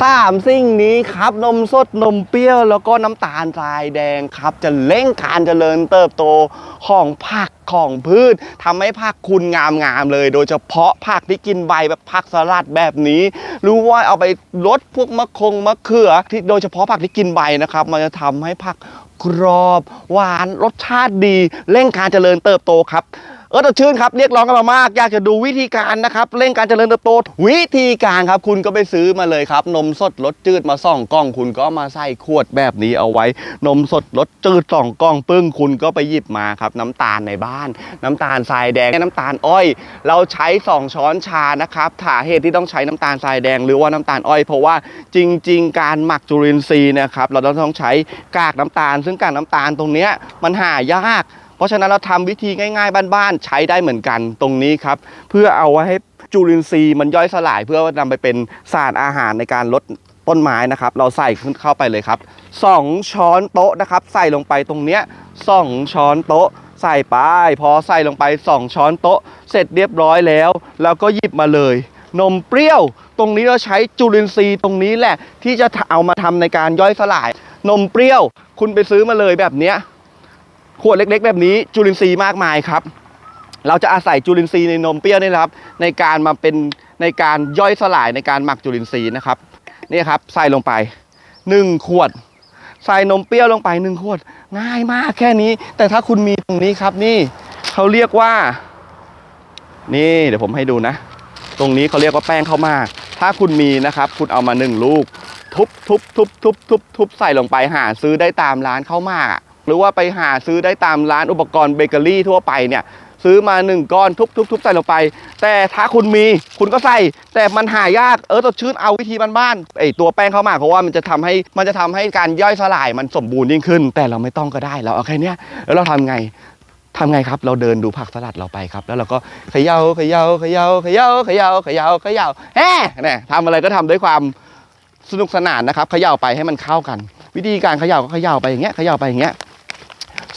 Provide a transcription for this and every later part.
สามสิ่งนี้ครับนมสดนมเปรี้ยวแล้วก็น้ำตาลทรายแดงครับ จะเร่งการเจริญเติบโตของผักของพืชทำให้ผักคุณงามงามเลย โดยเฉพาะผักที่กินใบแบบผักสลัดแบบนี้หรือว่าเอาไปลดพวกมะคงมะเขือที่โดยเฉพาะผักที่กินใบนะครับ มันจะทำให้ผักกรอบ หวานรสชาติดี เร่งการเจริญเติบโตครับ เออต่ชื่นครับเรียกร้องกันมามาก อยากจะดูวิธีการนะครับเร่งการเจริญเติบโตวิธีการครับ คุณก็ไปซื้อมาเลยครับ นมสดรสจืดมาส่องกล้อง คุณก็มาใส่ขวดแบบนี้เอาไว้ นมสดรสจืดส่องกล้องปึ้งคุณก็ไปหยิบมาครับ น้ำตาลในบ้าน น้ำตาลทรายแดงน้ำตาลอ้อย เราใช้ 2 ช้อนชานะครับถาเหตุที่ต้องใช้น้ำตาลทรายแดงหรือว่าน้ำตาลอ้อย เพราะว่าจริง ๆ การหมักจุลินทรีย์นะครับเราต้องใช้กากน้ำตาล ซึ่งกากน้ำตาลตรงเนี้ยมันหายาก ราะฉะนั้นเราทำวิธีง่ายๆ บ้านๆใช้ได้เหมือนกันตรงนี้ครับ เพื่อเอาไว้ให้จุลินทรีย์มันย่อยสลาย เพื่อนำไปเป็นสารอาหารในการลดต้นไม้นะครับ เราใส่เข้าไปเลยครับ 2 ช้อนโต๊ะนะครับ ใส่ลงไปตรงเนี้ย2ช้อนโต๊ะใส่ไป พอใส่ลงไป 2 ช้อนโต๊ะ เสร็จเรียบร้อยแล้ว แล้วก็หยิบมาเลย นมเปรี้ยว ตรงนี้เราใช้จุลินทรีย์ตรงนี้แหละ ที่จะเอามาทำในการย่อยสลาย นมเปรี้ยว คุณไปซื้อมาเลยแบบเนี้ย ขวดเล็กๆ แบบนี้จุลินทรีย์มากมายครับ เราจะอาศัยจุลินทรีย์ในนมเปรี้ยวนี่แหละครับ ในการมาเป็นในการย่อยสลายในการหมักจุลินทรีย์นะครับนี่ครับใส่ลงไป 1 ขวด ใส่นมเปรี้ยวลงไป 1 ขวด ง่ายมากแค่นี้ แต่ถ้าคุณมีตรงนี้ครับนี่เขาเรียกว่า นี่เดี๋ยวผมให้ดูนะ ตรงนี้เขาเรียกว่าแป้งข้าวมาก ถ้าคุณมีนะครับ คุณเอามาหนึ่งลูก ทุบทุบทุบทุบทุบทุบใส่ลงไปหาซื้อได้ตามร้านข้าวมาก หรือว่าไปหาซื้อได้ตามร้านอุปกรณ์เบเกอรี่ทั่วไปเนี่ยซื้อมาหนึ่งก้อนทุบทุบทุบใส่ลงไป แต่ถ้าคุณมีคุณก็ใส่ แต่มันหายากเออสดชื่นเอาวิธีบ้านๆไอตัวแป้งข้าวหมากเพราะว่ามันจะทำให้มันจะทำให้การย่อยสลายมันสมบูรณ์ยิ่งขึ้น แต่เราไม่ต้องก็ได้เราเอาแค่นี้แล้วเราทำไงทำไงครับ เราเดินดูผักสลัดเราไปครับ แล้วเราก็เขย่าเขย่าเขย่าเขย่าเขย่าเขย่าเขย่าแฮ่เนี่ยทำอะไรก็ทำด้วยความสนุกสนานนะครับเขย่าไปให้มันเข้ากัน วิธีการเขย่าก็เขย่าไปอย่างเงี้ยเขย่าไปอย่างเงี้ย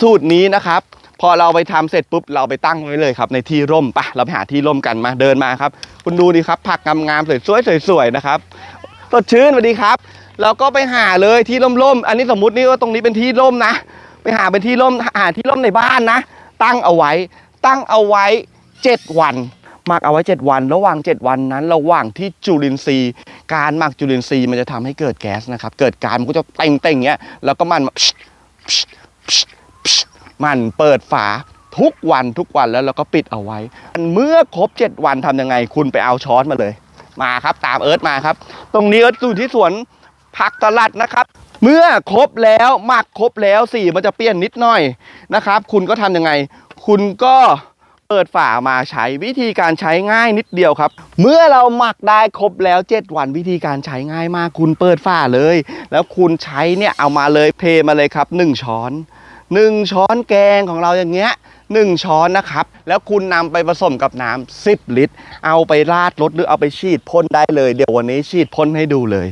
สูตรนี้นะครับ พอเราไปทำเสร็จปุ๊บเราไปตั้งไว้เลยครับ ในที่ร่มปะเราไปหาที่ร่มกันมาเดินมาครับ คุณดูดิครับ ผักงามๆสวยๆสวยๆนะครับสดชื่นสวัสดีครับ เราก็ไปหาเลยที่ร่มๆอันนี้สมมุตินี่ว่าตรงนี้เป็นที่ร่มนะ ไปหาเป็นที่ร่มหาที่ร่มในบ้านนะ ตั้งเอาไว้ ตั้งเอาไว้ 7 วันหมักเอาไว้ 7 วัน ระหว่าง 7 วันนั้น ระหว่างที่จุลินทรีย์ การหมักจุลินทรีย์มันจะทำให้เกิดแก๊สนะครับ เกิดการมันก็จะเต่งๆอย่างเงี้ย แล้วก็มัน มันเปิดฝาทุกวันทุกวันแล้วเราก็ปิดเอาไว้ เมื่อครบ 7 วันทำยังไง คุณไปเอาช้อนมาเลย มาครับตามเอิร์ธมาครับ ตรงนี้เอิร์ธอยู่ที่สวนผักตลัดนะครับ เมื่อครบแล้วหมักครบแล้วสีมันจะเปลี่ยนนิดหน่อยนะครับ คุณก็ทำยังไง คุณก็เปิดฝามาใช้วิธีการใช้ง่ายนิดเดียวครับ เมื่อเราหมักได้ครบแล้ว 7 วันวิธีการใช้ง่ายมาก คุณเปิดฝาเลย แล้วคุณใช้เนี่ยเอามาเลยเทมาเลยครับ 1 ช้อน 1 ช้อนแกงของเราอย่างเงี้ยหนึ่งช้อนนะครับ แล้วคุณนำไปผสมกับน้ำ10 ลิตร เอาไปราดรถหรือเอาไปฉีดพ่นได้เลย เดี๋ยววันนี้ฉีดพ่นให้ดูเลย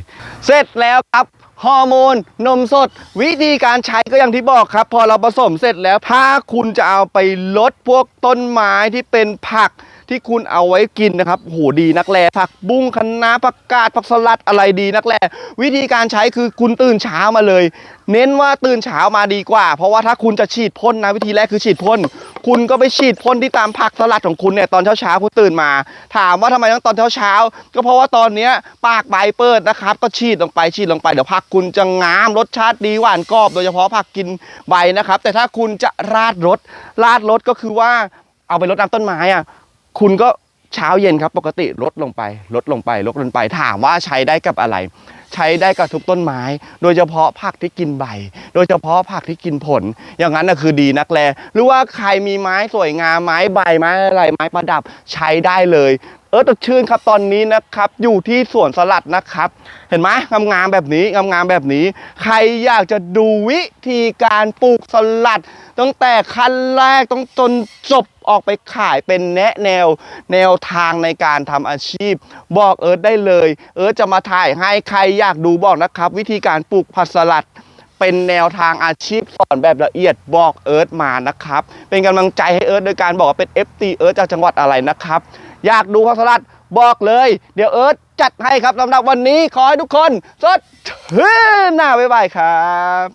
เสร็จแล้วครับฮอร์โมน นมสด วิธีการใช้ก็อย่างที่บอกครับ พอเราผสมเสร็จแล้วถ้าคุณจะเอาไปลดพวกต้นไม้ที่เป็นผัก ที่คุณเอาไว้กินนะครับโหดีนักแลผักบุ้งคะน้าผักกาดผักสลัดอะไรดีนักแลวิธีการใช้คือคุณตื่นเช้ามาเลย เน้นว่าตื่นเช้ามาดีกว่า เพราะว่าถ้าคุณจะฉีดพ่นนะวิธีแรกคือฉีดพ่นคุณก็ไปฉีดพ่นที่ตามผักสลัดของคุณเนี่ยตอนเช้าเช้าคุณตื่นมา ถามว่าทำไมต้องตอนเช้าเช้าก็เพราะว่าตอนเนี้ยปากใบเปิดนะครับก็ฉีดลงไปฉีดลงไปเดี๋ยวผักคุณจะงามรสชาติดีหวานกรอบโดยเฉพาะผักกินใบนะครับ แต่ถ้าคุณจะราดรสราดรสก็คือว่าเอาไปรดน้ำต้นไม้อะ คุณก็เช้าเย็นครับปกติลดลงไป ลดลงไป ลดลงไปถามว่าใช้ได้กับอะไร ใช้ได้กับทุกต้นไม้ โดยเฉพาะผักที่กินใบ โดยเฉพาะผักที่กินผล อย่างนั้นนะคือดีนักแลหรือว่าใครมีไม้สวยงามไม้ใบไม้อะไรไม้ประดับใช้ได้เลย ออแตดชื่นครับตอนนี้นะครับ อยู่ที่สวนสลัดนะครับ เห็นไหมงามๆแบบนี้งามๆแบบนี้ ใครอยากจะดูวิธีการปลูกสลัด ตั้งแต่ขั้นแรกต้องจนจบออกไปขายเป็นแนะแนวแนวทางในการทำอาชีพ บอกเอิร์ธได้เลย เอิร์ธจะมาถ่ายให้ใครอยากดูบอกนะครับ วิธีการปลูกผักสลัด เป็นแนวทางอาชีพสอนแบบละเอียดบอกเอิร์ธมานะครับ เป็นกำลังใจให้เอิร์ธโดยการบอกว่าเป็น FT เอิร์ธจากจังหวัดอะไรนะครับ อยากดูผักสลัดบอกเลย เดี๋ยวเอิร์ธจัดให้ครับสำหรับวันนี้ขอให้ทุกคน สดชื่นหน้าบ๊ายบายครับ